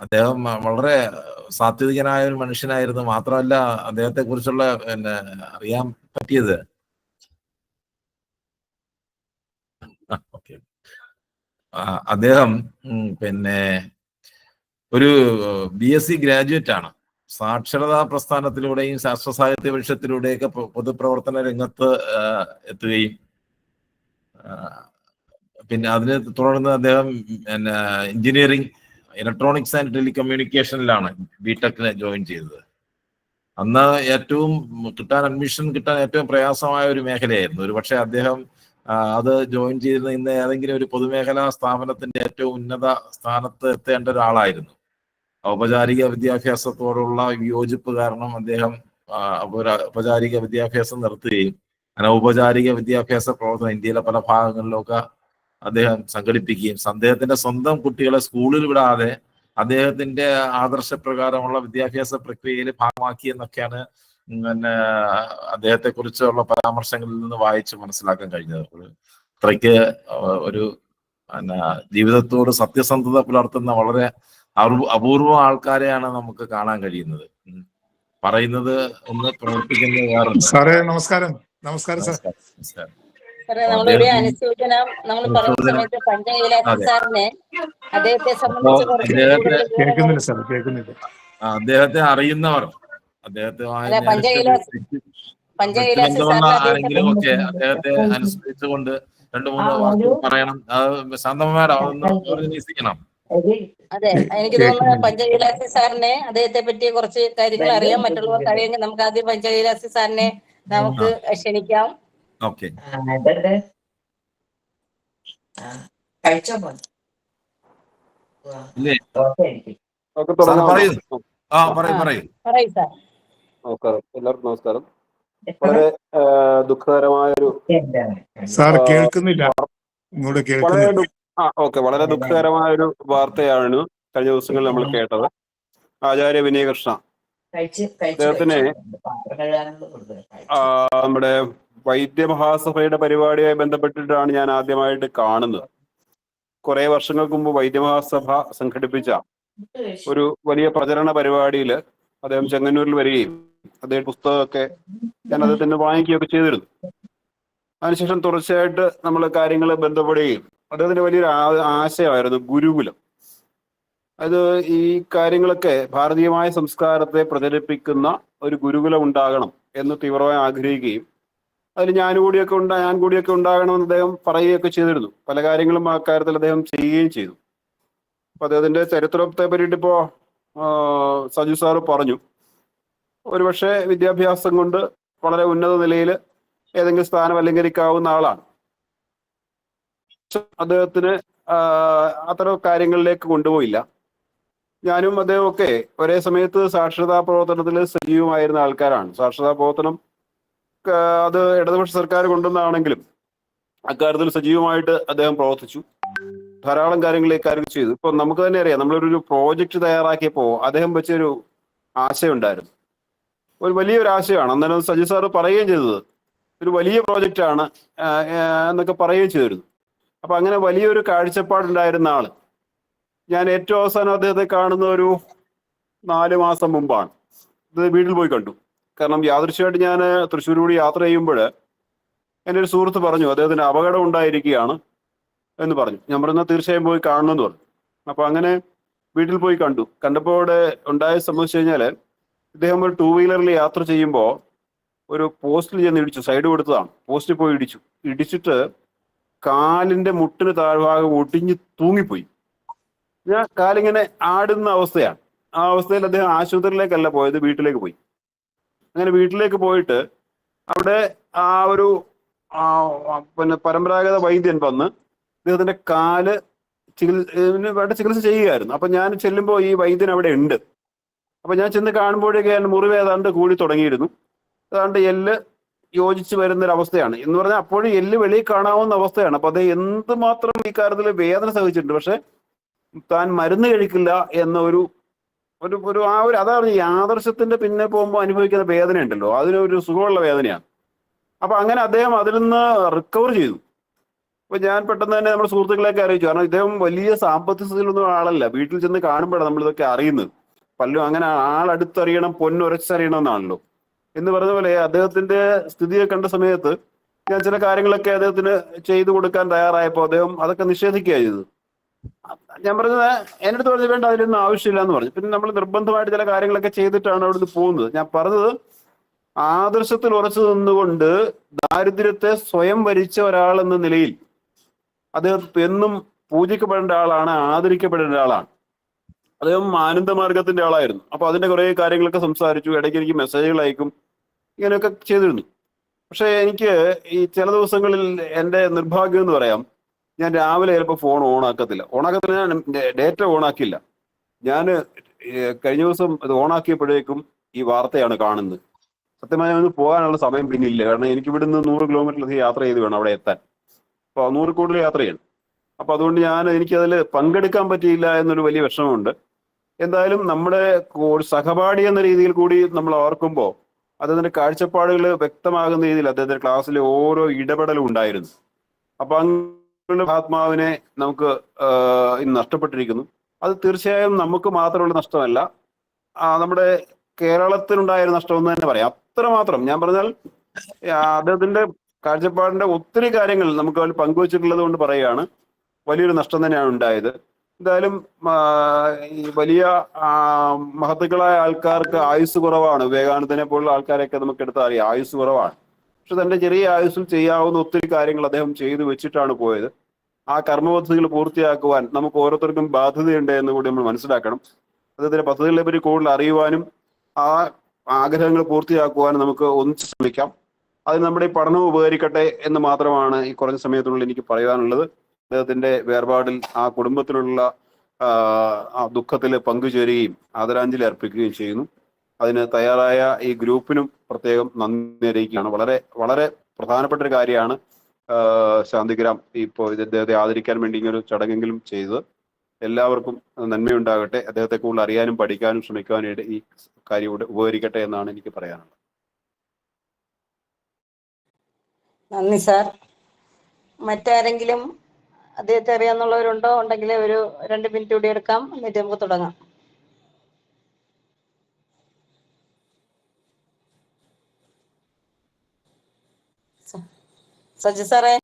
അദ്ദേഹം വളരെ സാത്വികനായ ഒരു മനുഷ്യനായിരുന്നു. മാത്രമല്ല അദ്ദേഹത്തെ കുറിച്ചുള്ള പിന്നെ അറിയാൻ പറ്റിയത്? അദ്ദേഹം പിന്നെ ഒരു ബി എസ് സി ഗ്രാജുവേറ്റ് ആണ് സാക്ഷരതാ പ്രസ്ഥാനത്തിലൂടെയും ശാസ്ത്ര സാഹിത്യ പരിഷത്തിലൂടെയൊക്കെ പൊതുപ്രവർത്തന രംഗത്ത് എത്തുകയും പിന്നെ അതിനെ തുടർന്ന് അദ്ദേഹം പിന്നെ എഞ്ചിനീയറിംഗ് ഇലക്ട്രോണിക്സ് ആൻഡ് ടെലികമ്മ്യൂണിക്കേഷനിലാണ് ബിടെക്കിന് ജോയിൻ ചെയ്തത്. അന്ന് ഏറ്റവും കിട്ടാൻ അഡ്മിഷൻ കിട്ടാൻ ഏറ്റവും പ്രയാസമായ ഒരു മേഖലയായിരുന്നു. ഒരു പക്ഷേ അദ്ദേഹം അത് ജോയിൻ ചെയ്തിരുന്ന ഇന്ന് ഏതെങ്കിലും ഒരു പൊതുമേഖലാ സ്ഥാപനത്തിന്റെ ഏറ്റവും ഉന്നത സ്ഥാനത്ത് എത്തേണ്ട ഒരാളായിരുന്നു. ഔപചാരിക വിദ്യാഭ്യാസത്തോടുള്ള വിയോജിപ്പ് കാരണം അദ്ദേഹം ഔപചാരിക വിദ്യാഭ്യാസം നിർത്തുകയും അനൗപചാരിക വിദ്യാഭ്യാസ പ്രവർത്തനം ഇന്ത്യയിലെ പല ഭാഗങ്ങളിലൊക്കെ അദ്ദേഹം സംഘടിപ്പിക്കുകയും അദ്ദേഹത്തിന്റെ സ്വന്തം കുട്ടികളെ സ്കൂളിൽ വിടാതെ അദ്ദേഹത്തിന്റെ ആദർശപ്രകാരമുള്ള വിദ്യാഭ്യാസ പ്രക്രിയയിൽ ഭാഗമാക്കി എന്നൊക്കെയാണ് പിന്നെ അദ്ദേഹത്തെ കുറിച്ചുള്ള പരാമർശങ്ങളിൽ നിന്ന് വായിച്ച് മനസ്സിലാക്കാൻ കഴിഞ്ഞത്. അത്രയ്ക്ക് ഒരു പിന്നെ ജീവിതത്തോട് സത്യസന്ധത പുലർത്തുന്ന വളരെ അപൂ- അപൂർവ ആൾക്കാരെയാണ് നമുക്ക് കാണാൻ കഴിയുന്നത്. പറയുന്നത് ഒന്ന് പ്രവർത്തിക്കുന്നത് വേറെ സാറേ നമസ്കാരം. നമസ്കാരം സാർ നമസ്കാരം. നമ്മളൊരു അദ്ദേഹം- അനുശോചനം നമ്മൾ പറഞ്ഞ. സമയത്ത്. സാറിനെ അദ്ദേഹത്തെ സംബന്ധിച്ച് അദ്ദേഹത്തെ അദ്ദേഹത്തെ അറിയുന്നവർ അദ്ദേഹത്തുമായി അല്ല, നേരിട്ട് പഞ്ചകൈലാസ- വ്യക്തി- പഞ്ചകൈലാസ വ്യക്തിബന്ധമുള്ള സാറിനെ ആരെങ്കിലും ഒക്കെ അദ്ദേഹത്തെ അനുസരിച്ചുകൊണ്ട് അനുസ്മരിച്ചുകൊണ്ട് രണ്ടു മൂന്ന് വാക്കുകൾ പറയണം. അത്. ശാന്തമാരോ അതൊന്ന് നിർദ്ദേശിക്കണം അതെ. എനിക്ക് തോന്നുന്നു പഞ്ചകൈലാസി സാറിനെ അദ്ദേഹത്തെ പറ്റി കുറച്ച് കാര്യങ്ങൾ അറിയാം മറ്റുള്ളവർക്ക് അറിയാമെങ്കിൽ നമുക്ക് ആദ്യം പഞ്ചകൈലാസി സാറിനെ നമുക്ക് ക്ഷണിക്കാം. ഓക്കെ കഴിച്ചോ പോലെ ഇല്ലേ? ഒക്കെ സാർ ആ പറയൂ പറയൂ. പറയൂ സാർ. നമസ്കാരം. എല്ലാവർക്കും നമസ്കാരം. വളരെ ദുഃഖകരമായ ഒരു സാർ കേൾക്കുന്നില്ല. ഓക്കെ. വളരെ ദുഃഖകരമായ ഒരു വാർത്തയാണ് കഴിഞ്ഞ ദിവസങ്ങളിൽ നമ്മൾ കേട്ടത്. ആചാര്യ വിനയകൃഷ്ണ. അദ്ദേഹത്തിന് നമ്മുടെ വൈദ്യമഹാസഭയുടെ പരിപാടിയുമായി ബന്ധപ്പെട്ടിട്ടാണ് ഞാൻ ആദ്യമായിട്ട് കാണുന്നത്. കുറെ വർഷങ്ങൾക്ക് മുമ്പ് വൈദ്യമഹാസഭ സംഘടിപ്പിച്ച ഒരു വലിയ പ്രചരണ പരിപാടിയിൽ അദ്ദേഹം ചെങ്ങന്നൂരിൽ വരികയും അദ്ദേഹം പുസ്തകമൊക്കെ ഞാൻ അദ്ദേഹത്തിന് വാങ്ങിക്കുകയൊക്കെ ചെയ്തിരുന്നു. അതിനുശേഷം തുടർച്ചയായിട്ട് നമ്മൾ കാര്യങ്ങൾ ബന്ധപ്പെടുകയും അദ്ദേഹത്തിന് വലിയൊരു ആശയമായിരുന്നു ഗുരുകുലം. അത് ഈ കാര്യങ്ങളൊക്കെ ഭാരതീയമായ സംസ്കാരത്തെ പ്രചരിപ്പിക്കുന്ന ഒരു ഗുരുകുലം ഉണ്ടാകണം എന്ന് തീവ്രമായി ആഗ്രഹിക്കുകയും അതിൽ ഞാൻ കൂടിയൊക്കെ ഉണ്ടാ ഞാൻ കൂടിയൊക്കെ ഉണ്ടാകണമെന്ന് അദ്ദേഹം പറയുകയൊക്കെ ചെയ്തിരുന്നു. പല കാര്യങ്ങളും ആ കാര്യത്തിൽ അദ്ദേഹം ചെയ്യുകയും ചെയ്തു. അപ്പൊ അദ്ദേഹത്തിന്റെ ചരിത്രത്തെ പറ്റിയിട്ട് ഇപ്പോ സജു സാറ് പറഞ്ഞു. ഒരുപക്ഷെ വിദ്യാഭ്യാസം കൊണ്ട് വളരെ ഉന്നത നിലയിൽ ഏതെങ്കിലും സ്ഥാനം അലങ്കരിക്കാവുന്ന ആളാണ്. അദ്ദേഹത്തിന് അത്തരം കാര്യങ്ങളിലേക്ക് കൊണ്ടുപോയില്ല. ഞാനും അദ്ദേഹമൊക്കെ ഒരേ സമയത്ത് സാക്ഷരതാ പ്രവർത്തനത്തിൽ സജീവമായിരുന്ന ആൾക്കാരാണ്. സാക്ഷരതാ പ്രവർത്തനം അത് ഇടതുപക്ഷ സർക്കാർ കൊണ്ടുവന്നാണെങ്കിലും അക്കാര്യത്തിൽ സജീവമായിട്ട് അദ്ദേഹം പ്രവർത്തിച്ചു. ധാരാളം കാര്യങ്ങൾ ഇക്കാര്യം ചെയ്തു. ഇപ്പൊ നമുക്ക് തന്നെ അറിയാം നമ്മളൊരു പ്രോജക്റ്റ് തയ്യാറാക്കിയപ്പോ അദ്ദേഹം വെച്ചൊരു ആശയം ഉണ്ടായിരുന്നു. ഒരു വലിയൊരു ആശയമാണ്. അന്നേരം സജി സാറ് പറയുകയും ചെയ്തത്. ഒരു വലിയ പ്രോജക്റ്റ് ആണ് എന്നൊക്കെ പറയുകയും ചെയ്തിരുന്നു. അപ്പൊ അങ്ങനെ വലിയൊരു കാഴ്ചപ്പാടുണ്ടായിരുന്ന ആൾ. ഞാൻ ഏറ്റവും അവസാനം അദ്ദേഹത്തെ കാണുന്ന ഒരു നാല് മാസം മുമ്പാണ്. ഇത് വീട്ടിൽ പോയി കണ്ടു. കാരണം യാദൃശ്യമായിട്ട് ഞാൻ തൃശ്ശൂർ കൂടി യാത്ര ചെയ്യുമ്പോൾ എന്റെ ഒരു സുഹൃത്ത് പറഞ്ഞു അദ്ദേഹത്തിന് അപകടം ഉണ്ടായിരിക്കുകയാണ് എന്ന് പറഞ്ഞു. ഞാൻ പറഞ്ഞാൽ തീർച്ചയായും പോയി കാണണമെന്ന് പറഞ്ഞു. അപ്പോൾ അങ്ങനെ വീട്ടിൽ പോയി കണ്ടു. കണ്ടപ്പോൾ അവിടെ ഉണ്ടായ സംഭവിച്ചു കഴിഞ്ഞാൽ ഇദ്ദേഹം ഒരു ടൂ വീലറിൽ യാത്ര ചെയ്യുമ്പോൾ ഒരു പോസ്റ്റിൽ ചെന്ന് ഇടിച്ചു സൈഡ് കൊടുത്തതാണ്. പോസ്റ്റിൽ പോയി ഇടിച്ചു. ഇടിച്ചിട്ട് കാലിന്റെ മുട്ടിന് താഴ്ഭാഗം ഒടിഞ്ഞ് തൂങ്ങിപ്പോയി. ഞാൻ കാലിങ്ങനെ ആടുന്ന അവസ്ഥയാണ്. ആ അവസ്ഥയിൽ അദ്ദേഹം ആശുപത്രിയിലേക്കല്ല പോയത് വീട്ടിലേക്ക് പോയി. അങ്ങനെ വീട്ടിലേക്ക് പോയിട്ട് അവിടെ ആ ഒരു പിന്നെ പരമ്പരാഗത വൈദ്യൻ വന്ന് അദ്ദേഹത്തിന്റെ കാൽ ചികിത്സ വേണ്ട ചികിത്സ ചെയ്യുകയായിരുന്നു. അപ്പൊ ഞാൻ ചെല്ലുമ്പോൾ ഈ വൈദ്യൻ അവിടെ ഉണ്ട്. അപ്പൊ ഞാൻ ചെന്ന് കാണുമ്പോഴേക്ക് ഞാൻ മുറിവ് ഏതാണ്ട് കൂടി തുടങ്ങിയിരുന്നു. ഏതാണ്ട് എല്ല് യോജിച്ച് വരുന്ന ഒരു അവസ്ഥയാണ് എന്ന് പറഞ്ഞാൽ അപ്പോഴും എല്ല് വെളിയിൽ കാണാവുന്ന അവസ്ഥയാണ്. അപ്പൊ അത് എന്തുമാത്രം ഈ കാര്യത്തിൽ വേദന സഹിച്ചിട്ടുണ്ട്. പക്ഷെ താൻ മരുന്ന് കഴിക്കില്ല എന്ന ഒരു ഒരു ആ ഒരു അതാണ് ഈ ആദർശത്തിന്റെ പിന്നെ പോകുമ്പോൾ അനുഭവിക്കുന്ന വേദന ഉണ്ടല്ലോ അതിനൊരു സുഖമുള്ള വേദനയാണ്. അപ്പൊ അങ്ങനെ അദ്ദേഹം അതിൽ നിന്ന് റിക്കവർ ചെയ്തു. അപ്പൊ ഞാൻ പെട്ടെന്ന് തന്നെ നമ്മുടെ സുഹൃത്തുക്കളെയൊക്കെ അറിയിച്ചു. കാരണം ഇദ്ദേഹം വലിയ സാമ്പത്തിക സ്ഥിതിയിലൊന്നും ആളല്ല. വീട്ടിൽ ചെന്ന് കാണുമ്പോഴാണ് നമ്മൾ ഇതൊക്കെ അറിയുന്നത്. പലരും അങ്ങനെ ആളടുത്തറിയണം പൊന്നുരച്ചറിയണം എന്നാണല്ലോ എന്ന് പറഞ്ഞ പോലെ അദ്ദേഹത്തിന്റെ സ്ഥിതിയെ കണ്ട സമയത്ത് ഞാൻ ചില കാര്യങ്ങളൊക്കെ അദ്ദേഹത്തിന് ചെയ്തു കൊടുക്കാൻ തയ്യാറായപ്പോൾ അദ്ദേഹം അതൊക്കെ നിഷേധിക്കുകയാണ് ചെയ്തത്. ഞാൻ പറഞ്ഞത് എന്റെ അടുത്ത് പറഞ്ഞു വേണ്ട അതിലൊന്നും ആവശ്യമില്ല എന്ന് പറഞ്ഞു. പിന്നെ നമ്മൾ നിർബന്ധമായിട്ട് ചില കാര്യങ്ങളൊക്കെ ചെയ്തിട്ടാണ് അവിടുന്ന് പോകുന്നത്. ഞാൻ പറഞ്ഞത് ആദർശത്തിൽ ഉറച്ചു നിന്നുകൊണ്ട് ദാരിദ്ര്യത്തെ സ്വയം വരിച്ച ഒരാൾ എന്ന നിലയിൽ അദ്ദേഹം എന്നും പൂജിക്കപ്പെടേണ്ട ആളാണ് ആദരിക്കപ്പെടേണ്ട ആളാണ്. അദ്ദേഹം ആനന്ദമാർഗത്തിന്റെ ആളായിരുന്നു. അപ്പൊ അതിന്റെ കുറെ കാര്യങ്ങളൊക്കെ സംസാരിച്ചു ഇടയ്ക്ക് എനിക്ക് മെസ്സേജുകൾ അയക്കും ഇങ്ങനെയൊക്കെ ചെയ്തിരുന്നു. പക്ഷേ എനിക്ക് ഈ ചില ദിവസങ്ങളിൽ എന്റെ നിർഭാഗ്യം എന്ന് പറയാം ഞാൻ രാവിലെ ചിലപ്പോൾ ഫോൺ ഓൺ ആക്കത്തില്ല. ഓൺ ആക്കത്തില്ല ഞാൻ ഡേറ്റ ഓൺ ആക്കില്ല ഞാൻ കഴിഞ്ഞ ദിവസം ഇത് ഓൺ ആക്കിയപ്പോഴേക്കും ഈ വാർത്തയാണ് കാണുന്നത്. സത്യമായി ഒന്ന് പോകാനുള്ള സമയം പിന്നെ ഇല്ല. കാരണം എനിക്ക് ഇവിടുന്ന് നൂറ് കിലോമീറ്ററിലധികം യാത്ര ചെയ്ത് വേണം അവിടെ എത്താൻ. അപ്പോൾ നൂറ് കൂടുതൽ യാത്രയാണ് അപ്പോൾ അപ്പൊ അതുകൊണ്ട് ഞാൻ എനിക്കതിൽ പങ്കെടുക്കാൻ പറ്റിയില്ല എന്നൊരു വലിയ വിഷമമുണ്ട്. എന്തായാലും നമ്മുടെ സഹപാഠി എന്ന രീതിയിൽ കൂടി നമ്മൾ ഓർക്കുമ്പോൾ അദ്ദേഹത്തിന്റെ കാഴ്ചപ്പാടുകൾ വ്യക്തമാകുന്ന രീതിയിൽ അദ്ദേഹത്തിന്റെ ക്ലാസ്സിലെ ഓരോ ഇടപെടലും ഉണ്ടായിരുന്നു. അപ്പൊ ആത്മാവിനെ നമുക്ക് ഇന്ന് നഷ്ടപ്പെട്ടിരിക്കുന്നു. അത് തീർച്ചയായും നമുക്ക് മാത്രമുള്ള നഷ്ടമല്ല നമ്മുടെ കേരളത്തിനുണ്ടായ ഒരു നഷ്ടമെന്ന് തന്നെ പറയാം. അത്രമാത്രം. ഞാൻ പറഞ്ഞാൽ അദ്ദേഹത്തിന്റെ കാഴ്ചപ്പാടിന്റെ ഒത്തിരി കാര്യങ്ങൾ നമുക്ക് അതിൽ പങ്കുവച്ചിട്ടുള്ളത് കൊണ്ട് പറയുകയാണ്. വലിയൊരു നഷ്ടം തന്നെയാണ് ഉണ്ടായത്. എന്തായാലും വലിയ മഹത്തുക്കളായ ആൾക്കാർക്ക് ആയുസ് കുറവാണ്. വിവേകാനന്ദനെ പോലുള്ള ആൾക്കാരെയൊക്കെ നമുക്ക് എടുത്താൽ അറിയാം. ആയുസ് കുറവാണ്. പക്ഷെ തന്റെ ചെറിയ ആയുസ്സിൽ ചെയ്യാവുന്ന ഒത്തിരി കാര്യങ്ങൾ അദ്ദേഹം ചെയ്തു വെച്ചിട്ടാണ് പോയത്. ആ കർമ്മപദ്ധതികൾ പൂർത്തിയാക്കുവാൻ നമുക്ക് ഓരോരുത്തർക്കും ബാധ്യതയുണ്ട് എന്ന് കൂടി നമ്മൾ മനസ്സിലാക്കണം. അദ്ദേഹത്തിന്റെ പദ്ധതികളെ പറ്റി കൂടുതൽ അറിയുവാനും ആ ആഗ്രഹങ്ങൾ പൂർത്തിയാക്കുവാനും നമുക്ക് ഒന്നിച്ച് ശ്രമിക്കാം. അത് നമ്മുടെ ഈ പഠനം ഉപകരിക്കട്ടെ എന്ന് മാത്രമാണ് ഈ കുറഞ്ഞ സമയത്തിനുള്ളിൽ എനിക്ക് പറയാനുള്ളത്. അദ്ദേഹത്തിന്റെ വേർപാടിൽ ആ കുടുംബത്തിലുള്ള ആ ദുഃഖത്തിൽ പങ്കുചേരുകയും ആദരാഞ്ജലി അർപ്പിക്കുകയും ചെയ്യുന്നു. അതിന് തയ്യാറായ ഈ ഗ്രൂപ്പിനും പ്രത്യേകം നന്ദി അറിയിക്കുകയാണ്. വളരെ വളരെ പ്രധാനപ്പെട്ട ഒരു കാര്യമാണ് ശാന്തിഗ്രാം ഇപ്പോൾ ഇത് അദ്ദേഹത്തെ ആദരിക്കാൻ വേണ്ടി ഇങ്ങനൊരു ചടങ്ങെങ്കിലും ചെയ്തത് എല്ലാവർക്കും നന്മയുണ്ടാകട്ടെ. അദ്ദേഹത്തെ കൂടുതൽ അറിയാനും പഠിക്കാനും ശ്രമിക്കാനും ഈ കാര്യം ഉപകരിക്കട്ടെ എന്നാണ് എനിക്ക് പറയാനുള്ളത്. നന്ദി സാർ. മറ്റാരെങ്കിലും അദ്ദേഹത്തെ അറിയാന്നുള്ളവരുണ്ടോ ഉണ്ടെങ്കിൽ ഒരു രണ്ട് മിനിറ്റ് കൂടി എടുക്കാം. എന്നിട്ട് നമുക്ക് തുടങ്ങാം സ- സജി സാറേ.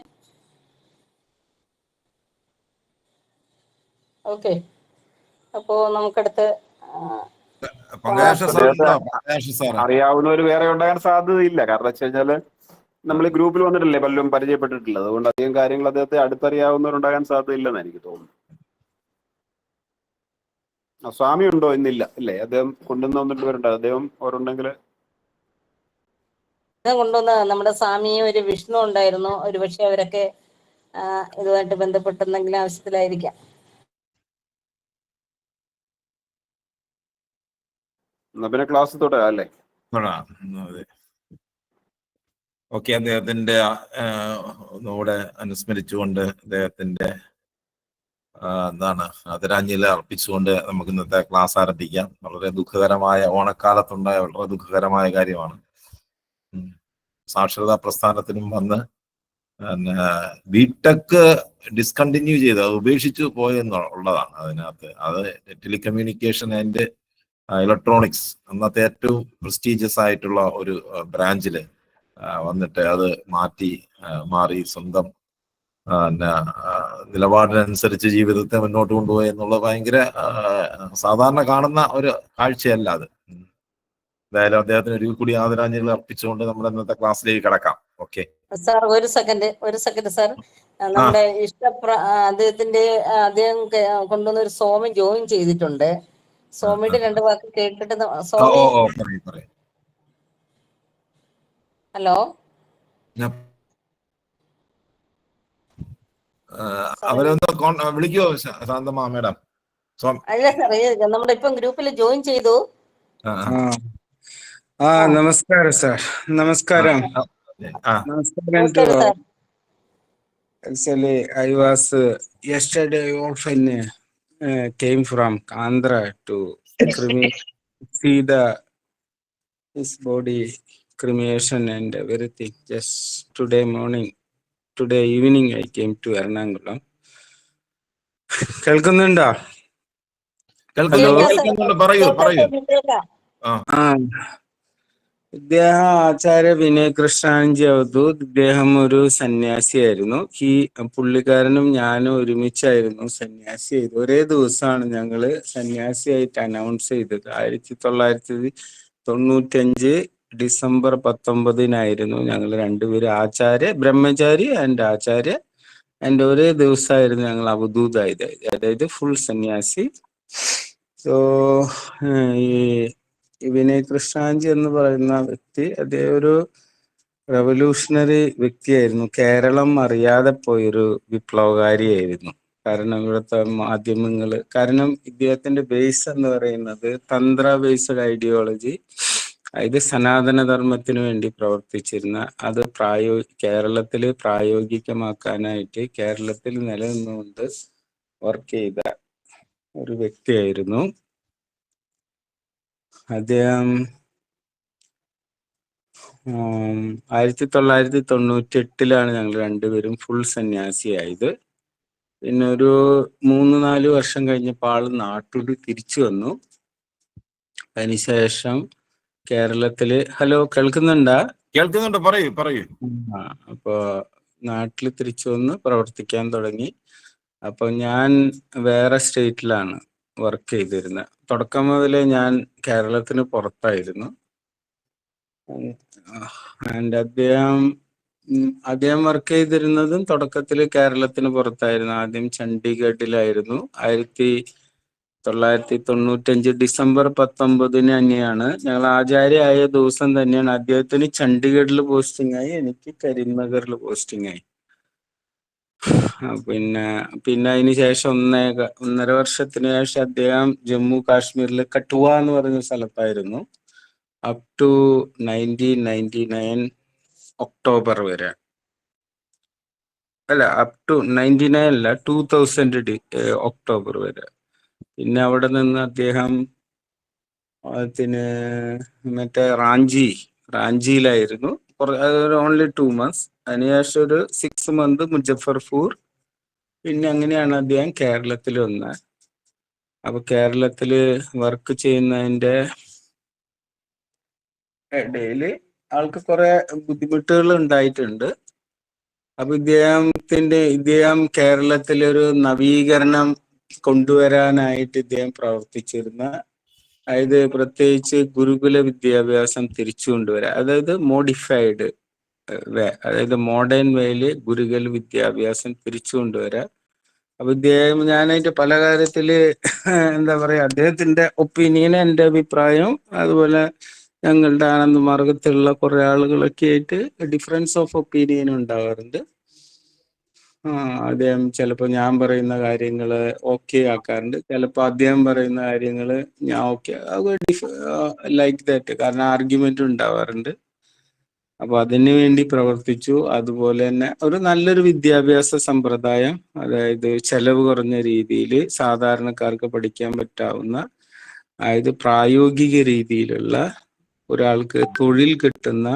ഓക്കെ. അപ്പോ നമുക്കടുത്ത് അറിയാവുന്നവർ വേറെ ഉണ്ടാകാൻ സാധ്യതയില്ല. കാരണം വെച്ച് കഴിഞ്ഞാൽ നമ്മൾ ഈ ഗ്രൂപ്പിൽ വന്നിട്ടില്ലേ പലരും പരിചയപ്പെട്ടിട്ടുള്ളത് അതുകൊണ്ട് അധികം കാര്യങ്ങൾ അദ്ദേഹത്തെ അടുത്തറിയാവുന്നവരുണ്ടാകാൻ സാധ്യതയില്ലെന്ന് എനിക്ക് തോന്നുന്നു ആ, സ്വാമി ഉണ്ടോ ഇന്നില്ല? ഇല്ലേ? അദ്ദേഹം കൊണ്ടുവന്നു വന്നിട്ട് വരണ്ട അദ്ദേഹം അവരുണ്ടെങ്കിൽ ഇത് കൊണ്ടുവന്ന നമ്മുടെ സ്വാമിയും ഒരു വിഷ്ണു ഉണ്ടായിരുന്നു. ഒരുപക്ഷെ അവരൊക്കെ ഇതുമായിട്ട് ബന്ധപ്പെട്ട് എന്തെങ്കിലും ആവശ്യത്തിലായിരിക്കാം പിന്നെ ക്ലാസ് തുടരാം അല്ലേ? ഓക്കെ അദ്ദേഹത്തിന്റെ ഒന്നുകൂടെ അനുസ്മരിച്ചുകൊണ്ട് അദ്ദേഹത്തിന്റെ എന്താണ് ആദരാഞ്ജലി അർപ്പിച്ചുകൊണ്ട് നമുക്ക് ഇന്നത്തെ ക്ലാസ് ആരംഭിക്കാം. വളരെ ദുഃഖകരമായ ഓണക്കാലത്തുണ്ടായ വളരെ ദുഃഖകരമായ കാര്യമാണ്. സാക്ഷരതാ പ്രസ്ഥാനത്തിനും വന്ന് ബിടെക് ഡിസ്കണ്ടിന്യൂ ചെയ്ത് ഉപേക്ഷിച്ചു പോയെന്നുള്ളതാണ് അതിനകത്ത് അത് ടെലികമ്മ്യൂണിക്കേഷൻ ആൻഡ് ഇലക്ട്രോണിക്സ് അന്നത്തെ ഏറ്റവും പ്രസ്റ്റീജിയസ് ആയിട്ടുള്ള ഒരു ബ്രാഞ്ചിൽ വന്നിട്ട് അത് മാറ്റി മാറി സ്വന്തം പിന്നെ, നിലപാടിനനുസരിച്ച് ജീവിതത്തെ മുന്നോട്ട് കൊണ്ടുപോയി എന്നുള്ള ഭയങ്കര സാധാരണ കാണുന്ന ഒരു കാഴ്ചയല്ല അത്. എന്തായാലും അദ്ദേഹത്തിന് ഒരു കൂടി ആദരാഞ്ജലികൾ അർപ്പിച്ചുകൊണ്ട് നമ്മുടെ ഇന്നത്തെ ക്ലാസ്സിലേക്ക് കടക്കാം. ഓക്കെ സാർ ഒരു സെക്കൻഡ് ഒരു സെക്കൻഡ് സാർ. നമ്മുടെ ഇഷ്ടപ്ര അദ്ദേഹത്തിന്റെ അദ്ദേഹം കൊണ്ടുവന്ന ഒരു സ്വാമി ജോയിൻ ചെയ്തിട്ടുണ്ട്. സ്വാമിയുടെ രണ്ട് വാക്ക് കേട്ടിട്ട് പറയും ഹലോ? അവരൊന്ന് ശാന്തമ്മ മാഡം. അല്ല സാർ നമ്മുടെ ഇപ്പം ഗ്രൂപ്പിൽ ജോയിൻ ചെയ്തു. ആ, നമസ്കാരം സാർ നമസ്കാരം നമസ്കാരം actually I was uh, yesterday often uh, came from Andhra to cremate, see the his body cremation and everything just today morning today evening I came to Ernakulam കേൾക്കുന്നുണ്ടോ. കേൾക്കുന്നുണ്ട് പറയൂ പറയൂ ആ ഇദ്ദേഹം ആചാര്യ വിനയ് കൃഷ്ണാനന്ദി അവധൂത് ഇദ്ദേഹം ഒരു സന്യാസിയായിരുന്നു. ഈ പുള്ളിക്കാരനും ഞാനും ഒരുമിച്ചായിരുന്നു സന്യാസി ചെയ്തു ഒരേ ദിവസമാണ് ഞങ്ങൾ സന്യാസിയായിട്ട് അനൗൺസ് ചെയ്തത്. ആയിരത്തി തൊള്ളായിരത്തി തൊണ്ണൂറ്റഞ്ച് ഡിസംബർ പത്തൊമ്പതിനായിരുന്നു ഞങ്ങൾ രണ്ടുപേരും ആചാര്യ ബ്രഹ്മചാരി ആൻഡ് ആചാര്യ. ആൻഡ് ഒരേ ദിവസമായിരുന്നു ഞങ്ങൾ അവധൂതായത്. അതായത് ഫുൾ സന്യാസി. സോ ഈ ഈ വിനയ് കൃഷ്ണാഞ്ചി എന്ന് പറയുന്ന വ്യക്തി അദ്ദേഹം ഒരു റവല്യൂഷണറി വ്യക്തിയായിരുന്നു. കേരളം അറിയാതെ പോയൊരു വിപ്ലവകാരിയായിരുന്നു. കാരണം ഇവിടുത്തെ മാധ്യമങ്ങൾ കാരണം ഇദ്ദേഹത്തിന്റെ ബേസ് എന്ന് പറയുന്നത് തന്ത്ര ബേസ്ഡ് ഐഡിയോളജി ഇത് സനാതന ധർമ്മത്തിന് വേണ്ടി പ്രവർത്തിച്ചിരുന്ന അത് പ്രായോ കേരളത്തിൽ പ്രായോഗികമാക്കാനായിട്ട് കേരളത്തിൽ നിലനിന്നുകൊണ്ട് വർക്ക് ചെയ്ത ഒരു വ്യക്തിയായിരുന്നു. അദ്ദേഹം ആയിരത്തി തൊള്ളായിരത്തി തൊണ്ണൂറ്റി എട്ടിലാണ് ഞങ്ങൾ രണ്ടുപേരും ഫുൾ സന്യാസിയായത്. പിന്നെ ഒരു മൂന്ന് നാല് വർഷം കഴിഞ്ഞപ്പോൾ ആൾ നാട്ടിൽ തിരിച്ചു വന്നു. അതിനുശേഷം കേരളത്തിൽ ഹലോ കേൾക്കുന്നുണ്ടാ? കേൾക്കുന്നുണ്ട് പറയൂ പറയൂ. അപ്പൊ നാട്ടിൽ തിരിച്ചു വന്ന് പ്രവർത്തിക്കാൻ തുടങ്ങി. അപ്പൊ ഞാൻ വേറെ സ്റ്റേറ്റിലാണ് വർക്ക് ചെയ്തിരുന്നത് തുടക്കം മുതലേ ഞാൻ കേരളത്തിന് പുറത്തായിരുന്നു. ആൻഡ് അദ്ദേഹം അദ്ദേഹം വർക്ക് ചെയ്തിരുന്നതും തുടക്കത്തിൽ കേരളത്തിന് പുറത്തായിരുന്നു. ആദ്യം ചണ്ഡീഗഡിലായിരുന്നു. ആയിരത്തി തൊള്ളായിരത്തി തൊണ്ണൂറ്റഞ്ച് ഡിസംബർ പത്തൊമ്പതിന് തന്നെയാണ് ഞങ്ങൾ ആചാര്യായ ദിവസം തന്നെയാണ് അദ്ദേഹത്തിന് ചണ്ഡീഗഡിൽ പോസ്റ്റിംഗ് ആയി എനിക്ക് കരിംനഗറിൽ പോസ്റ്റിംഗ് ആയി. പിന്നെ പിന്നെ അതിന് ശേഷം ഒന്നേ ഒന്നര വർഷത്തിന് ശേഷം അദ്ദേഹം ജമ്മു കാശ്മീരിൽ കട്ടുവ എന്ന് പറഞ്ഞ സ്ഥലത്തായിരുന്നു. Up to nineteen ninety nine October വരെ. അല്ല അപ് ടു നയന്റി നയൻ അല്ല ടൂ തൗസൻഡ് ഒക്ടോബർ വരെ. പിന്നെ അവിടെ നിന്ന് അദ്ദേഹം അതിന് മറ്റേ റാഞ്ചി റാഞ്ചിയിലായിരുന്നു. ഓൺലി ടു മന്ത്സ് അതിനുശേഷം ഒരു സിക്സ് മന്ത് മുജഫർപൂർ. പിന്നെ അങ്ങനെയാണ് അദ്ദേഹം കേരളത്തിൽ വന്ന. അപ്പൊ കേരളത്തിൽ വർക്ക് ചെയ്യുന്നതിന്റെ ഇടയിൽ ആൾക്ക് കുറെ ബുദ്ധിമുട്ടുകൾ ഉണ്ടായിട്ടുണ്ട്. അപ്പൊ ഇദ്ദേഹത്തിന്റെ ഇദ്ദേഹം കേരളത്തിലൊരു നവീകരണം കൊണ്ടുവരാനായിട്ട് ഇദ്ദേഹം പ്രവർത്തിച്ചിരുന്ന അതായത് പ്രത്യേകിച്ച് ഗുരുകുല വിദ്യാഭ്യാസം തിരിച്ചു കൊണ്ടുവരാ അതായത് മോഡിഫൈഡ് വേ അതായത് മോഡേൺ വേയിൽ ഗുരുകുല വിദ്യാഭ്യാസം തിരിച്ചു കൊണ്ടുവരാ അപ്പൊ ഇദ്ദേഹം ഞാനായിട്ട് പല കാര്യത്തിൽ എന്താ പറയാ അദ്ദേഹത്തിന്റെ ഒപ്പീനിയൻ എന്റെ അഭിപ്രായം അതുപോലെ ഞങ്ങളുടെ ആനന്ദ മാർഗത്തിലുള്ള കുറെ ആളുകളൊക്കെ ആയിട്ട് ഡിഫറൻസ് ഓഫ് ഒപ്പീനിയൻ ഉണ്ടാവാറുണ്ട്. ആ അദ്ദേഹം ചിലപ്പോൾ ഞാൻ പറയുന്ന കാര്യങ്ങൾ ഓക്കെ ആക്കാറുണ്ട്. ചിലപ്പോൾ അദ്ദേഹം പറയുന്ന കാര്യങ്ങൾ ഞാൻ ഓക്കെ ലൈക്ക് ദാറ്റ് കാരണം ആർഗ്യുമെന്റ് ഉണ്ടാവാറുണ്ട്. അപ്പൊ അതിനു വേണ്ടി പ്രവർത്തിച്ചു. അതുപോലെ തന്നെ ഒരു നല്ലൊരു വിദ്യാഭ്യാസ സമ്പ്രദായം അതായത് ചെലവ് കുറഞ്ഞ രീതിയിൽ സാധാരണക്കാർക്ക് പഠിക്കാൻ പറ്റാവുന്ന അതായത് പ്രായോഗിക രീതിയിലുള്ള ഒരാൾക്ക് തൊഴിൽ കിട്ടുന്ന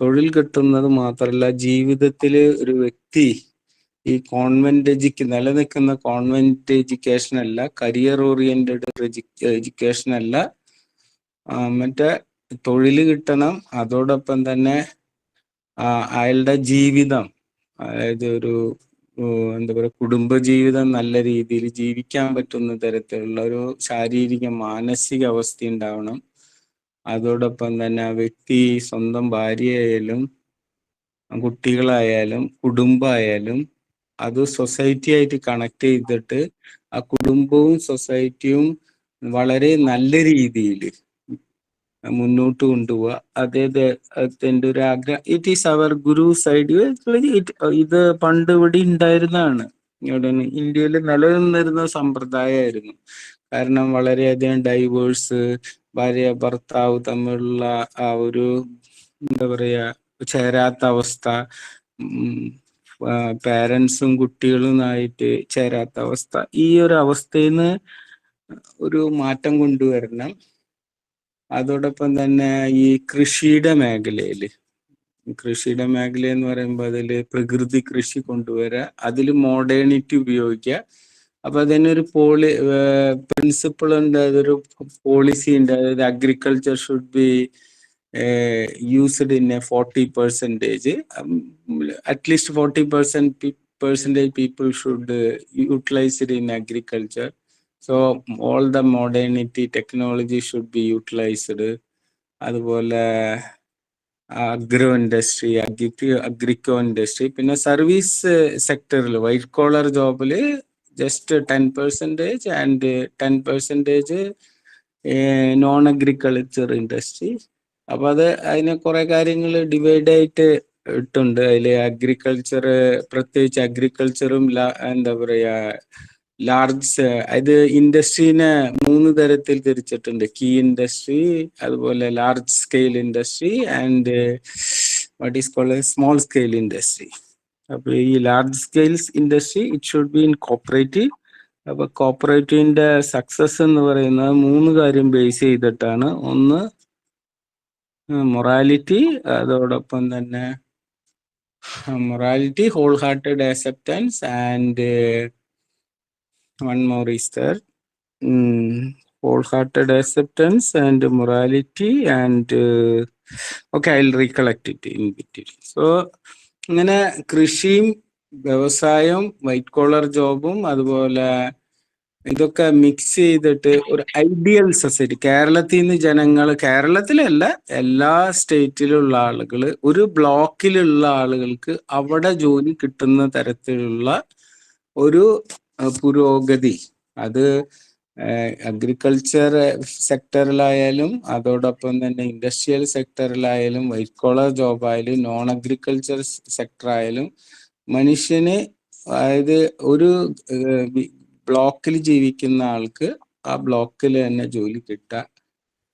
തൊഴിൽ കിട്ടുന്നത് മാത്രമല്ല ജീവിതത്തിൽ ഒരു വ്യക്തി ഈ കോൺവെന്റ് എഡ്യൂക്ക് നിലനിൽക്കുന്ന കോൺവെന്റ് എഡ്യൂക്കേഷൻ അല്ല കരിയർ ഓറിയന്റഡ് എഡ്യൂക്കേഷൻ അല്ല. മറ്റേ തൊഴിൽ കിട്ടണം അതോടൊപ്പം തന്നെ അയാളുടെ ജീവിതം അതായത് ഒരു എന്താ പറയുക കുടുംബ ജീവിതം നല്ല രീതിയിൽ ജീവിക്കാൻ പറ്റുന്ന തരത്തിലുള്ള ഒരു ശാരീരിക മാനസിക അവസ്ഥ ഉണ്ടാവണം. അതോടൊപ്പം തന്നെ ആ വ്യക്തി സ്വന്തം ഭാര്യയായാലും കുട്ടികളായാലും കുടുംബമായാലും അത് സൊസൈറ്റി ആയിട്ട് കണക്ട് ചെയ്തിട്ട് ആ കുടുംബവും സൊസൈറ്റിയും വളരെ നല്ല രീതിയിൽ മുന്നോട്ട് കൊണ്ടുപോവുക. അതേ അതിന്റെ ഒരു ആഗ്രഹം. ഇറ്റ് ഈസ് അവർ ഗുരു സൈഡ് ഇത് പണ്ട് ഇവിടെ ഉണ്ടായിരുന്നതാണ്. ഇന്ത്യയിൽ നിലനിന്നിരുന്ന സമ്പ്രദായമായിരുന്നു. കാരണം വളരെയധികം ഡൈവേഴ്സ് ഭാര്യ ഭർത്താവ് തമ്മിലുള്ള ആ ഒരു എന്താ പറയാ ചേരാത്ത അവസ്ഥ. പാരൻസും കുട്ടികളുമായിട്ട് ചേരാത്ത അവസ്ഥ. ഈ ഒരു അവസ്ഥയിൽ നിന്ന് ഒരു മാറ്റം കൊണ്ടുവരണം. അതോടൊപ്പം തന്നെ ഈ കൃഷിയുടെ മേഖലയിൽ കൃഷിയുടെ മേഖല എന്ന് പറയുമ്പോൾ അതിൽ പ്രകൃതി കൃഷി കൊണ്ടുവരിക അതിൽ മോഡേണിറ്റി ഉപയോഗിക്കുക അപ്പൊ അതിനൊരു പോളി പ്രിൻസിപ്പിൾ ഉണ്ട്. അതൊരു പോളിസി ഉണ്ട്. അതായത് agriculture should be used in a forty percentage at least forty percent percentage people should utilised in agriculture so all the modernity technology should be utilised അതുപോലെ agro industry agri agrico industry പിന്നെ service സെക്ടറിൽ white collar ജോബിൽ just ten percentage and ten percentage non agriculture industry അപ്പൊ അത് അതിന് കുറെ കാര്യങ്ങൾ divide ആയിട്ട് ഇട്ടുണ്ട്. അതിൽ അഗ്രികൾച്ചർ പ്രത്യേകിച്ച് അഗ്രികൾച്ചറും എന്താ പറയാ ലാർജ് അത് ഇൻഡസ്ട്രീനെ മൂന്ന് തരത്തിൽ തിരിച്ചിട്ടുണ്ട്. കീ ഇൻഡസ്ട്രി അതുപോലെ large scale industry and what is called small scale industry അപ്പൊ ഈ large scales industry it should be in cooperative അപ്പൊ കോപ്പറേറ്റീവിന്റെ സക്സസ് എന്ന് പറയുന്നത് മൂന്ന് കാര്യം ബേസ് ചെയ്തിട്ടാണ്. ഒന്ന് മൊറാലിറ്റി അതോടൊപ്പം തന്നെ morality whole hearted acceptance and one more Easter whole hearted acceptance and morality and okay I recollect it in between so അങ്ങനെ കൃഷിയും വ്യവസായവും വൈറ്റ് കോളർ ജോബും അതുപോലെ ഇതൊക്കെ മിക്സ് ചെയ്തിട്ട് ഒരു ഐഡിയൽ സൊസൈറ്റി കേരളത്തിൽ നിന്ന് ജനങ്ങൾ കേരളത്തിലല്ല എല്ലാ സ്റ്റേറ്റിലുള്ള ആളുകൾ ഒരു ബ്ലോക്കിലുള്ള ആളുകൾക്ക് അവിടെ ജോലി കിട്ടുന്ന തരത്തിലുള്ള ഒരു പുരോഗതി. അത് അഗ്രികൾച്ചർ സെക്ടറിലായാലും അതോടൊപ്പം തന്നെ ഇൻഡസ്ട്രിയൽ സെക്ടറിലായാലും വൈറ്റ് കോളർ ജോബ് ആയാലും നോൺ അഗ്രികൾച്ചർ സെക്ടർ ആയാലും മനുഷ്യന് അതായത് ഒരു ബ്ലോക്കിൽ ജീവിക്കുന്ന ആൾക്ക് ആ ബ്ലോക്കിൽ തന്നെ ജോലി കിട്ടുക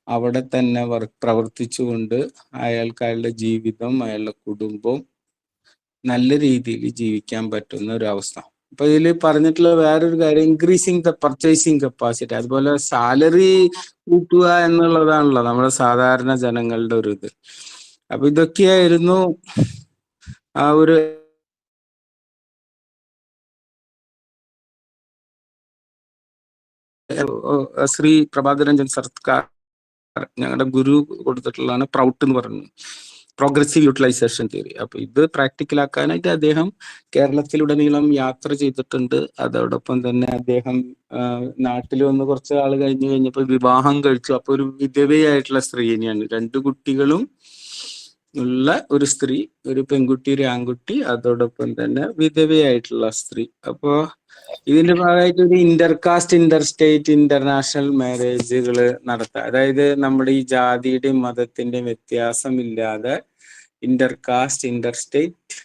അവിടെ തന്നെ വർക്ക് പ്രവർത്തിച്ചുകൊണ്ട് അയാൾക്ക് അയാളുടെ ജീവിതം അയാളുടെ കുടുംബം നല്ല രീതിയിൽ ജീവിക്കാൻ പറ്റുന്ന ഒരു അവസ്ഥ. അപ്പൊ ഇതിൽ പറഞ്ഞിട്ടുള്ള വേറൊരു കാര്യം ഇൻക്രീസിങ് ദ പർച്ചേസിങ് കപ്പാസിറ്റി അതുപോലെ സാലറി കൂട്ടുക എന്നുള്ളതാണല്ലോ നമ്മുടെ സാധാരണ ജനങ്ങളുടെ ഒരു ഇത്. അപ്പൊ ഇതൊക്കെയായിരുന്നു ആ ഒരു ശ്രീ പ്രഭാതരഞ്ജൻ സർക്കാർ ഞങ്ങളുടെ ഗുരു കൊടുത്തിട്ടുള്ളതാണ് പ്രൗട്ട് എന്ന് പറഞ്ഞു പ്രോഗ്രസീവ് യൂട്ടിലൈസേഷൻ തിയറി അപ്പൊ ഇത് പ്രാക്ടിക്കലാക്കാനായിട്ട് അദ്ദേഹം കേരളത്തിലുടനീളം യാത്ര ചെയ്തിട്ടുണ്ട്. അതോടൊപ്പം തന്നെ അദ്ദേഹം നാട്ടിൽ വന്ന് കുറച്ച് ആൾ കഴിഞ്ഞു കഴിഞ്ഞപ്പോൾ വിവാഹം കഴിച്ചു. അപ്പൊ ഒരു വിധവയായിട്ടുള്ള സ്ത്രീ തന്നെയാണ്. രണ്ടു കുട്ടികളും ഉള്ള ഒരു സ്ത്രീ ഒരു പെൺകുട്ടി ഒരു ആൺകുട്ടി അതോടൊപ്പം തന്നെ വിധവയായിട്ടുള്ള സ്ത്രീ. അപ്പോ ഇതിന്റെ ഭാഗമായിട്ട് ഒരു ഇന്റർകാസ്റ്റ് ഇന്റർ സ്റ്റേറ്റ് ഇന്റർനാഷണൽ മാരേജുകൾ നടത്താം. അതായത് നമ്മുടെ ഈ ജാതിയുടെയും മതത്തിന്റെയും വ്യത്യാസമില്ലാതെ intercaste inter state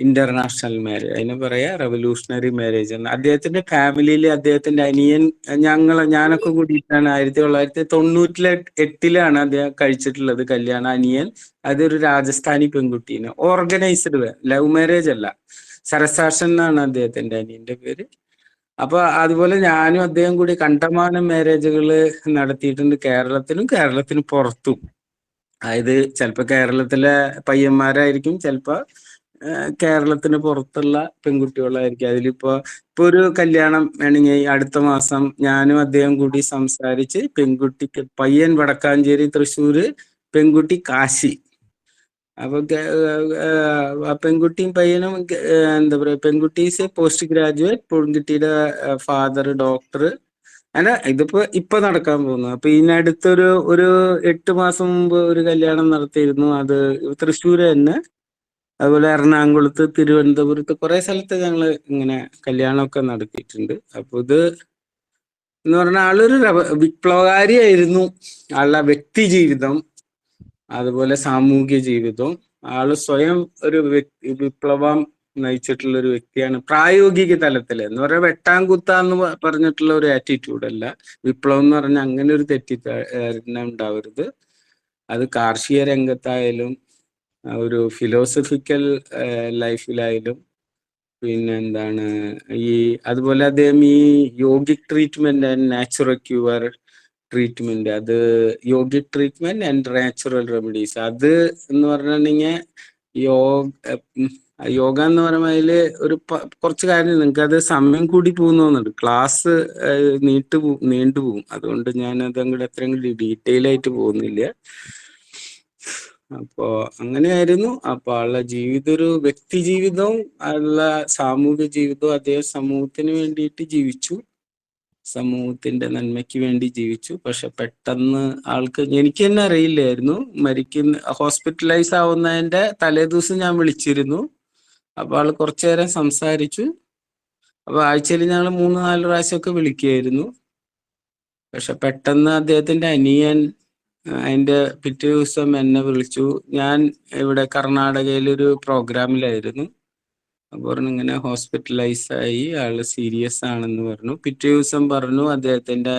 international marriage അതിന് പറയാ റെവല്യൂഷണറി മാരേജ് എന്ന്. അദ്ദേഹത്തിന്റെ ഫാമിലിയിൽ അദ്ദേഹത്തിന്റെ അനിയൻ ഞങ്ങൾ ഞാനൊക്കെ കൂടിയിട്ടാണ് ആയിരത്തി തൊള്ളായിരത്തി തൊണ്ണൂറ്റിലെ എട്ടിലാണ് അദ്ദേഹം കഴിച്ചിട്ടുള്ളത് കല്യാണം അനിയൻ. അതൊരു രാജസ്ഥാനി പെൺകുട്ടീനെ. ഓർഗനൈസ്ഡ് ലവ് മാരേജ് അല്ല. സരസാഷൻ എന്നാണ് അദ്ദേഹത്തിന്റെ അനിയന്റെ പേര്. അപ്പൊ അതുപോലെ ഞാനും അദ്ദേഹം കൂടി കണ്ടമാനം മാരേജുകൾ നടത്തിയിട്ടുണ്ട് കേരളത്തിലും കേരളത്തിന് പുറത്തും. അതായത് ചിലപ്പോ കേരളത്തിലെ പയ്യന്മാരായിരിക്കും ചിലപ്പോ കേരളത്തിന് പുറത്തുള്ള പെൺകുട്ടികളായിരിക്കും. അതിലിപ്പോ ഇപ്പൊ ഒരു കല്യാണം വേണമെങ്കിൽ അടുത്ത മാസം ഞാനും അദ്ദേഹം കൂടി സംസാരിച്ച് പെൺകുട്ടിക്ക് പയ്യൻ വടക്കാഞ്ചേരി തൃശ്ശൂര് പെൺകുട്ടി കാശി അപ്പൊ പെൺകുട്ടിയും പയ്യനും എന്താ പറയാ പെൺകുട്ടി പോസ്റ്റ് ഗ്രാജുവേറ്റ് പെൺകുട്ടിയുടെ ഫാദർ ഡോക്ടർ അല്ല ഇതിപ്പോ ഇപ്പൊ നടക്കാൻ പോകുന്നു. അപ്പൊ ഇതിനടുത്തൊരു ഒരു എട്ട് മാസം മുമ്പ് ഒരു കല്യാണം നടത്തിയിരുന്നു. അത് തൃശ്ശൂര് തന്നെ. അതുപോലെ എറണാകുളത്ത് തിരുവനന്തപുരത്ത് കുറെ സ്ഥലത്ത് ഞങ്ങൾ ഇങ്ങനെ കല്യാണമൊക്കെ നടത്തിയിട്ടുണ്ട്. അപ്പൊ ഇത് എന്ന് പറഞ്ഞാൽ ആളൊരു വിപ്ലവകാരിയായിരുന്നു. ആളുടെ വ്യക്തി ജീവിതം അതുപോലെ സാമൂഹ്യ ജീവിതവും. ആൾ സ്വയം ഒരു വിപ്ലവം നയിച്ചിട്ടുള്ള ഒരു വ്യക്തിയാണ്. പ്രായോഗിക തലത്തിൽ എന്ന് പറയാൻ വെട്ടാങ്കുത്താന്ന് പറഞ്ഞിട്ടുള്ള ഒരു ആറ്റിറ്റ്യൂഡ് അല്ല. വിപ്ലവം എന്ന് പറഞ്ഞാൽ അങ്ങനെ ഒരു തെറ്റിദ്ധാരണ ഉണ്ടാവരുത്. അത് കാർഷിക രംഗത്തായാലും ഒരു ഫിലോസഫിക്കൽ ലൈഫിലായാലും പിന്നെ എന്താണ് ഈ അതുപോലെ അദ്ദേഹം ഈ yogic treatment and natural cure treatment അത് yogic treatment and natural remedies അത് എന്ന് പറഞ്ഞിട്ടുണ്ടെങ്കിൽ യോഗ യോഗ എന്ന് പറയുമ്പോൾ ഒരു കുറച്ച് കാര്യം നിങ്ങൾക്ക് അത് സമയം കൂടി പോകുന്നുണ്ട്. ക്ലാസ് നീട്ടു നീണ്ടു പോകും അതുകൊണ്ട് ഞാൻ അത് അങ്ങോട്ട് അത്രയും കൂടി ഡീറ്റെയിൽ ആയിട്ട് പോകുന്നില്ല. അപ്പോ അങ്ങനെയായിരുന്നു. അപ്പൊ ആളുടെ ജീവിതം ഒരു വ്യക്തി ജീവിതവും ആളുടെ സാമൂഹ്യ ജീവിതവും അദ്ദേഹം സമൂഹത്തിന് വേണ്ടിയിട്ട് ജീവിച്ചു. സമൂഹത്തിന്റെ നന്മയ്ക്ക് വേണ്ടി ജീവിച്ചു. പക്ഷെ പെട്ടെന്ന് ആൾക്ക് എനിക്ക് തന്നെ അറിയില്ലായിരുന്നു. മരിക്കുന്ന ഹോസ്പിറ്റലൈസ് ആവുന്നതിന്റെ തലേദിവസം ഞാൻ വിളിച്ചിരുന്നു. അപ്പൊ ആൾ കുറച്ചു നേരം സംസാരിച്ചു. അപ്പൊ ആഴ്ചയിൽ ഞങ്ങൾ മൂന്ന് നാല് പ്രാവശ്യമൊക്കെ വിളിക്കുകയായിരുന്നു. പക്ഷെ പെട്ടെന്ന് അദ്ദേഹത്തിന്റെ അനിയൻ അതിന്റെ പിറ്റേ ദിവസം എന്നെ വിളിച്ചു. ഞാൻ ഇവിടെ കർണാടകയിൽ ഒരു പ്രോഗ്രാമിലായിരുന്നു പറഞ്ഞു ഇങ്ങനെ ഹോസ്പിറ്റലൈസ് ആയി ആൾ സീരിയസ് ആണെന്ന് പറഞ്ഞു. പിറ്റേ ദിവസം പറഞ്ഞു അദ്ദേഹത്തിന്റെ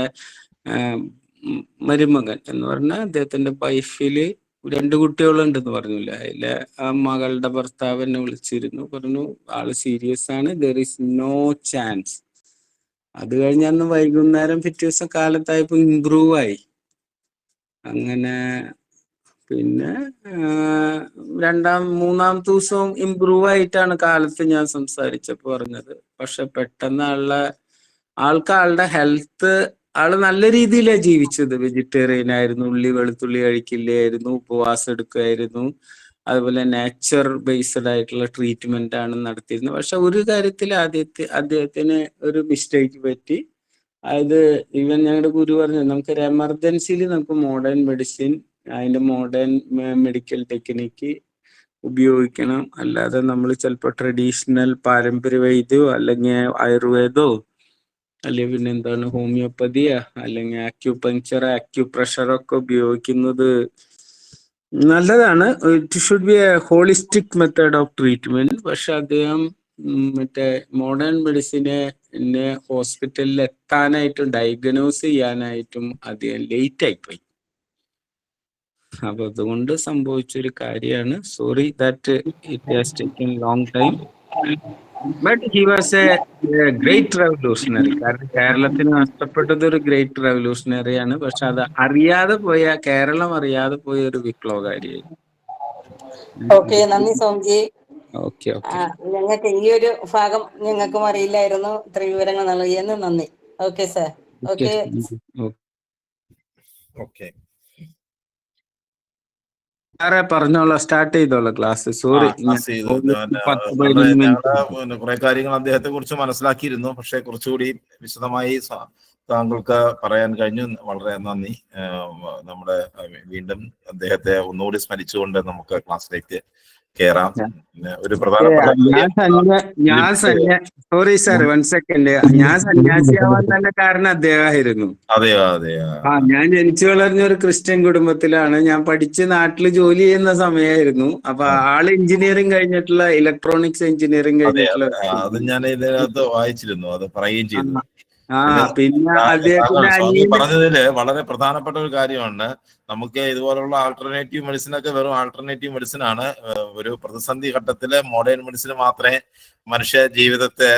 മരുമകൻ എന്ന് പറഞ്ഞാൽ അദ്ദേഹത്തിന്റെ വൈഫിൽ രണ്ട് കുട്ടികളുണ്ടെന്ന് പറഞ്ഞില്ല? അതിലെ ആ മകളുടെ ഭർത്താവ് എന്നെ വിളിച്ചിരുന്നു. പറഞ്ഞു ആൾ സീരിയസ് ആണ്. ദർ ഇസ് നോ ചാൻസ് അത് കഴിഞ്ഞ അന്ന് വൈകുന്നേരം പിറ്റേ ദിവസം കാലത്തായപ്പോ ഇമ്പ്രൂവ് ആയി. അങ്ങനെ പിന്നെ രണ്ടാം മൂന്നാം ദിവസവും ഇമ്പ്രൂവ് ആയിട്ടാണ് കാലത്ത് ഞാൻ സംസാരിച്ചപ്പോ പറഞ്ഞത്. പക്ഷെ പെട്ടെന്ന് ആളുടെ ആൾക്ക് ആളുടെ ഹെൽത്ത് ആൾ നല്ല രീതിയിലാണ് ജീവിച്ചത്. വെജിറ്റേറിയൻ ആയിരുന്നു ഉള്ളി വെളുത്തുള്ളി കഴിക്കില്ലായിരുന്നു ഉപവാസം എടുക്കുമായിരുന്നു അതുപോലെ നാച്ചർ ബേസ്ഡ് ആയിട്ടുള്ള ട്രീറ്റ്മെന്റ് ആണ് നടത്തിയിരുന്നത്. പക്ഷെ ഒരു കാര്യത്തിൽ ആദ്യത്തെ അദ്ദേഹത്തിന് ഒരു മിസ്റ്റേക്ക് പറ്റി. അതായത് ഈവൻ ഞങ്ങളുടെ ഗുരു പറഞ്ഞു നമുക്കൊരു എമർജൻസിയിൽ നമുക്ക് മോഡേൺ മെഡിസിൻ അതിന്റെ മോഡേൺ മെഡിക്കൽ ടെക്നിക്ക് ഉപയോഗിക്കണം. അല്ലാതെ നമ്മൾ ചിലപ്പോൾ ട്രഡീഷണൽ പാരമ്പര്യ വൈദ്യോ അല്ലെങ്കിൽ ആയുർവേദോ അല്ലെങ്കിൽ പിന്നെ എന്താണ് ഹോമിയോപ്പതിയാ അല്ലെങ്കിൽ ആക്യുപഞ്ചർ ആക്യുപ്രഷർ ഒക്കെ ഉപയോഗിക്കുന്നത് നല്ലതാണ്. It should be a holistic method of treatment പക്ഷെ അദ്ദേഹം മറ്റേ മോഡേൺ മെഡിസിനെ ഹോസ്പിറ്റലിൽ എത്താനായിട്ടും ഡയഗ്നോസ് ചെയ്യാനായിട്ടും അദ്ദേഹം ലേറ്റ് ആയിപ്പോയി. അപ്പൊ അതുകൊണ്ട് സംഭവിച്ച ഒരു കാര്യമാണ് sorry that it has taken long time but he was a great revolutionary കാരണം കേരളത്തിന് നഷ്ടപ്പെട്ടത് ഒരു ഗ്രേറ്റ് റെവല്യൂഷണറിയാണ് പക്ഷെ അത് അറിയാതെ പോയ കേരളം അറിയാതെ പോയ ഒരു വിപ്ലവകാരിയായി. ഓക്കെ നന്ദി സോംജി ഓക്കെ ഞങ്ങൾക്ക് ഈ ഒരു ഭാഗം ഞങ്ങൾക്കും അറിയില്ലായിരുന്നു. ഇത്ര വിവരങ്ങൾ നൽകിയെന്ന് നന്ദി. ഓക്കെ സാർ ഓക്കെ ഓക്കെ സാറേ പറഞ്ഞോളാം സ്റ്റാർട്ട് ചെയ്തോളാം ക്ലാസ് സോറി കുറെ കാര്യങ്ങൾ അദ്ദേഹത്തെ കുറിച്ച് മനസ്സിലാക്കിയിരുന്നു. പക്ഷെ കുറച്ചുകൂടി വിശദമായി താങ്കൾക്ക് പറയാൻ കഴിഞ്ഞു. വളരെ നന്ദി. നമ്മുടെ വീണ്ടും അദ്ദേഹത്തെ ഒന്നുകൂടി സ്മരിച്ചുകൊണ്ട് നമുക്ക് ക്ലാസ്സിലേക്ക് കയറാം ഒരു പ്രധാനപ്പെട്ട ഞാൻ സോറി സാർ വൺ സെക്കൻഡ് ഞാൻ സന്യാസിയാവാൻ തന്നെ കാരണം അദ്ദേഹമായിരുന്നു. അതെയോ അതെയോ. ആ ഞാൻ ജനിച്ചു വളർന്ന ഒരു ക്രിസ്ത്യൻ കുടുംബത്തിലാണ്. ഞാൻ പഠിച്ച് നാട്ടിൽ ജോലി ചെയ്യുന്ന സമയമായിരുന്നു. അപ്പൊ ആൾ എഞ്ചിനീയറിംഗ് കഴിഞ്ഞിട്ടുള്ള ഇലക്ട്രോണിക്സ് എഞ്ചിനീയറിംഗ് കഴിഞ്ഞിട്ടുള്ള അതെ അത് ഞാൻ ഇതിനകത്ത് വായിച്ചിരുന്നു അത് പറയുകയും ചെയ്തു. ആ പിന്നെ പറഞ്ഞതിൽ വളരെ പ്രധാനപ്പെട്ട ഒരു കാര്യമാണ് നമുക്ക് ഇതുപോലുള്ള ആൾട്ടർനേറ്റീവ് മെഡിസിൻ ഒക്കെ വെറും ആൾട്ടർനേറ്റീവ് മെഡിസിൻ ആണ്. ഒരു പ്രതിസന്ധി ഘട്ടത്തിൽ മോഡേൺ മെഡിസിന് മാത്രമേ മനുഷ്യ ജീവിതത്തെ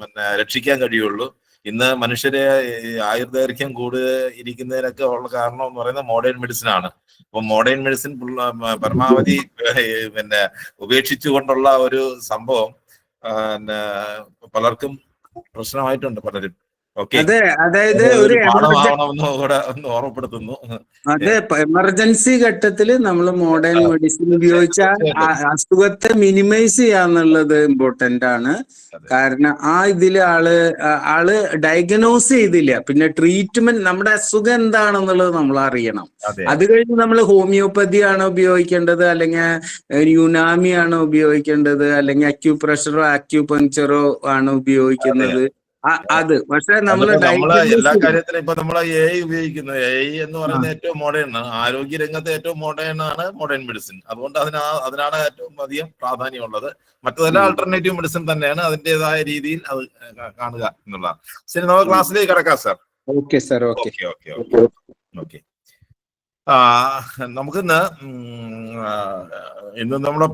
പിന്നെ രക്ഷിക്കാൻ കഴിയുള്ളൂ. ഇന്ന് മനുഷ്യരെ ആയുർദൈർഘ്യം കൂടുതൽ ഇരിക്കുന്നതിനൊക്കെ ഉള്ള കാരണം എന്ന് പറയുന്നത് മോഡേൺ മെഡിസിൻ ആണ്. അപ്പൊ മോഡേൺ മെഡിസിൻ പരമാവധി പിന്നെ ഉപേക്ഷിച്ചുകൊണ്ടുള്ള ഒരു സംഭവം പലർക്കും പ്രശ്നമായിട്ടുണ്ട് പലരും. അതെ അതായത് ഒരു ഓർമ്മപ്പെടുത്തുന്നു. അതെ എമർജൻസി ഘട്ടത്തിൽ നമ്മൾ മോഡേൺ മെഡിസിൻ ഉപയോഗിച്ച അസുഖത്തെ മിനിമൈസ് ചെയ്യാന്നുള്ളത് ഇമ്പോർട്ടന്റ് ആണ്. കാരണം ആ ഇതിൽ ആൾ ആൾ ഡയഗ്നോസ് ചെയ്തില്ല. പിന്നെ ട്രീറ്റ്മെന്റ് നമ്മുടെ അസുഖം എന്താണെന്നുള്ളത് നമ്മൾ അറിയണം. അതെ. കഴിഞ്ഞ് നമ്മൾ ഹോമിയോപ്പതി ആണോ ഉപയോഗിക്കേണ്ടത്? അല്ലെങ്കിൽ യുനാമി ആണോ ഉപയോഗിക്കേണ്ടത്? അല്ലെങ്കിൽ അക്യൂപ്രഷറോ അക്യൂപങ്ചറോ ആണോ ഉപയോഗിക്കുന്നത്? അത്. പക്ഷെ നമ്മൾ നമ്മൾ എല്ലാ കാര്യത്തിലും ഇപ്പൊ നമ്മൾ എ ഐ ഉപയോഗിക്കുന്നത്. എ ഐ എന്ന് പറയുന്നത് ഏറ്റവും മോഡേൺ ആണ്. ആരോഗ്യ രംഗത്ത് ഏറ്റവും മോഡേൺ ആണ് മോഡേൺ മെഡിസിൻ അതുകൊണ്ട് അതിനാ അതിനാണ് ഏറ്റവും അധികം പ്രാധാന്യമുള്ളത്. മറ്റതെല്ലാം. ആൾട്ടർനേറ്റീവ് മെഡിസിൻ തന്നെയാണ് അതിന്റേതായ രീതിയിൽ അത് കാണുക എന്നുള്ളതാണ്. ശരി നമുക്ക് ക്ലാസ്സിലേക്ക് കിടക്കാം sir okay sir okay. Okay okay okay. Okay. ആ നമുക്കിന്ന് ഇന്ന് നമ്മുടെ